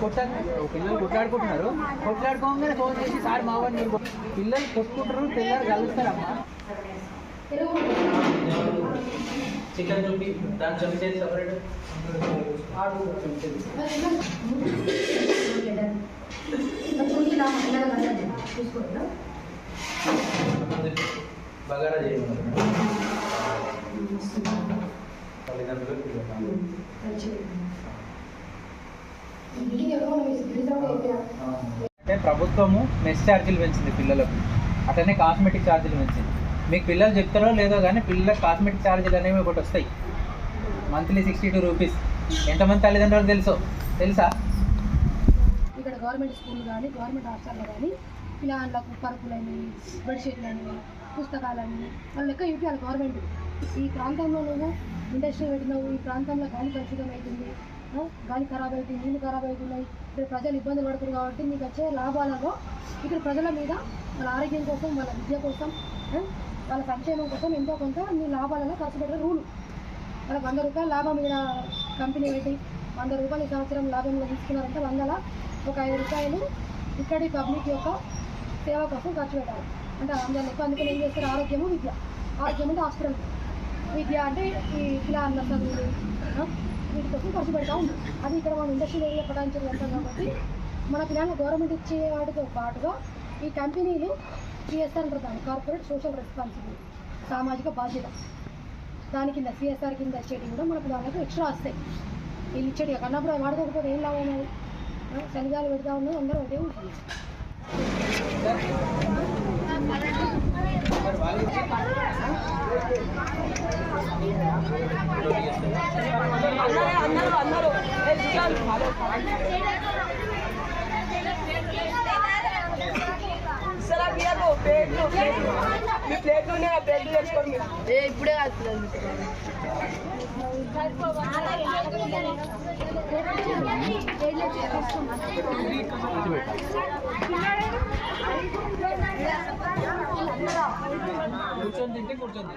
కొట్ట పిల్లలు కొట్లాడుకుంటున్నారు. కొట్లాడుకోగానే ఫోన్ చేసి సార్ మా వాడిని మీరు కొట్టు." పిల్లలు కొట్టుకుంటారు పిల్లలు కలుస్తారమ్మా. చికెన్ చూపి దాని చెంచేది సపరేట్. బగారా చేయమన్నారు. అంటే ప్రభుత్వము మెస్ ఛార్జీలు పెంచింది పిల్లలకు. అట్లనే కాస్మెటిక్ ఛార్జీలు పెంచింది. మీకు పిల్లలు చెప్తారో లేదో కానీ పిల్లల కాస్మెటిక్ ఛార్జీలు అనేవి ఒకటి వస్తాయి. మంత్లీ సిక్స్టీ టూ రూపీస్ ఎంతమంది తల్లిదండ్రులకు తెలుసో? తెలుసా? ఇక్కడ గవర్నమెంట్ స్కూల్ కానీ గవర్నమెంట్ హాస్టల్లో కానీ పిల్లలకు పరుపులని బెడ్షీట్లని పుస్తకాలని వాళ్ళ లెక్క చూపించాలి గవర్నమెంట్. ఈ ప్రాంతంలో నువ్వు ఇండస్ట్రీ పెట్టినావు ఈ ప్రాంతంలో గాలి కలుషితం అవుతుంది గాలి ఖరాబ్ అవుతుంది నీళ్ళు ఖరాబ్ అవుతున్నాయి. ఇక్కడ ప్రజలు ఇబ్బంది పడుతున్నారు కాబట్టి నీకు వచ్చే లాభాలలో ఇక్కడ ప్రజల మీద వాళ్ళ ఆరోగ్యం కోసం వాళ్ళ విద్య కోసం వాళ్ళ సంక్షేమం కోసం ఎంతో కొంత మీ లాభాలలో ఖర్చు పెట్టే రూలు. వాళ్ళకి వంద రూపాయలు లాభం మీద కంపెనీ పెట్టి వంద రూపాయలు ఈ సంవత్సరం లాభంలో తీసుకున్నారంటే వందల ఒక ఐదు రూపాయలు ఇక్కడి పబ్లిక్ యొక్క సేవ కోసం ఖర్చు పెట్టాలి. అంటే అందరిని ఎక్కువ అందుకని ఏం చేస్తారు? ఆరోగ్యము విద్య. ఆరోగ్యం అంటే హాస్పిటల్. విద్య అంటే ఈ పిల్లల చదువులు ఆ, వీటి కోసం ఖర్చు పెడతా ఉంది. అది ఇక్కడ మనం ఇండస్ట్రియల్ ఏరియా పటాయించి వెళ్తాం కాబట్టి మన పిల్లలు గవర్నమెంట్ ఇచ్చే వాటితో పాటుగా ఈ కంపెనీలు సిఎస్ఆర్ అంటారు దాన్ని కార్పొరేట్ సోషల్ రెస్పాన్సిబిలిటీ సామాజిక బాధ్యత. దాని కింద సిఎస్ఆర్ కింద వచ్చేటివి కూడా మనకు దానికి ఎక్స్ట్రా వస్తాయి. వీళ్ళు ఇచ్చేటి కన్నప్పుడు వాడుకోకపోతే ఏం లాభం అది శనిగాలు పెడతా ఉన్నది అందరూ ఒకటే ఉంటుంది ఇప్పుడే కాదు కూర్చొని తింటే కూర్చొని